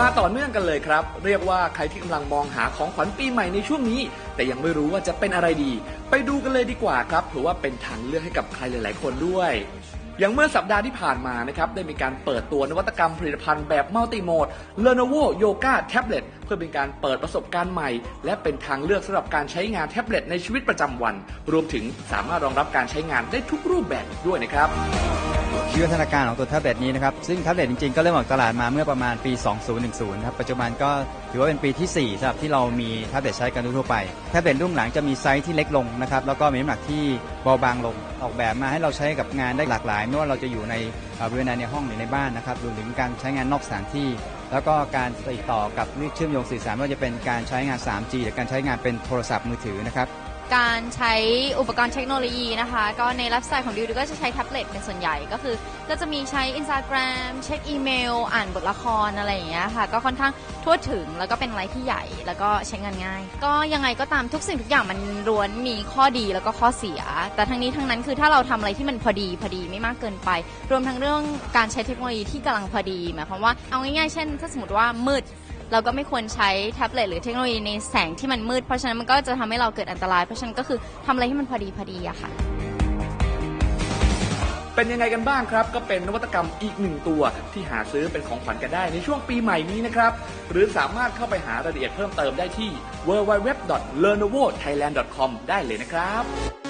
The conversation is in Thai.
มาต่อเนื่องกันเลยครับ เรียกว่าใครที่กำลังมองหาของขวัญปีใหม่ในช่วงนี้ แต่ยังไม่รู้ว่าจะเป็นอะไรดี ไปดูกันเลยดีกว่าครับเผื่อว่าเป็นทางเลือกให้กับใครหลาย ๆ คนด้วย อย่างเมื่อสัปดาห์ที่ผ่านมานะครับได้มีการเปิดตัวนวัตกรรมผลิตภัณฑ์แบบมัลติโหมด Lenovo Yoga Tablet เพื่อเป็นการเปิดประสบการณ์ใหม่ และเป็นทางเลือกสำหรับการใช้งานแท็บเล็ตในชีวิตประจำวัน รวมถึงสามารถรองรับการใช้งานได้ทุกรูปแบบด้วยนะครับ วิดวัฒนาการของตัวแท็บเล็ตนี้นะครับซึ่งแท็บเล็ตจริงๆ ก็เริ่มออกตลาดมาเมื่อประมาณปี 2010ครับปัจจุบันก็ถือว่าเป็นปีที่ 4สำหรับที่เรามีแท็บเล็ตใช้กันทั่วไปแท็บเล็ตรุ่นหลังจะมีไซส์ที่เล็กลงนะครับแล้วก็มีน้ำหนักที่เบาบางลงออกแบบมาให้เราใช้กับงานได้หลากหลาย ไม่ว่าเราจะอยู่ในบริเวณในห้องหรือในบ้านนะครับรวมถึงการใช้งานนอกสถานที่ แล้วก็การติดต่อกับเชื่อมโยงสื่อสารว่าจะเป็นการใช้งาน 3G หรือการใช้งานเป็นโทรศัพท์มือถือนะครับ การใช้อุปกรณ์เทคโนโลยีนะคะ ก็ในไลฟ์สไตล์ของดิวดิวก็จะใช้แท็บเล็ตเป็นส่วนใหญ่ก็คือ ก็จะมีใช้ Instagram เช็คอีเมล อ่านบทละครอะไรอย่างเงี้ยค่ะ ก็ค่อนข้างทั่วถึงแล้วก็เป็นอะไรที่ใหญ่แล้วก็ใช้งานง่าย ก็ยังไงก็ตามทุกสิ่งทุกอย่างมันล้วนมีข้อดีแล้วก็ข้อเสีย แต่ทั้งนี้ทั้งนั้นคือถ้าเราทำอะไรที่มันพอดีพอดีไม่มากเกินไป รวมทั้งเรื่องการใช้เทคโนโลยีที่กำลังพอดีหมายความว่าเอาง่ายๆเช่น ถ้าสมมติว่ามืด เราก็ไม่ควรใช้แท็บเล็ตหรือเทคโนโลยีในแสงที่มันมืด เพราะฉะนั้นมันก็จะทำให้เราเกิดอันตราย เพราะฉะนั้นก็คือทำอะไรที่มันพอดีพอดีอะค่ะเป็นยังไงกันบ้างครับ ก็เป็นนวัตกรรมอีกหนึ่งตัว ที่หาซื้อเป็นของขวัญกันได้ในช่วงปีใหม่นี้นะครับ หรือสามารถเข้าไปหารายละเอียดเพิ่มเติมได้ที่ www.lenovothailand.com ได้เลยนะครับ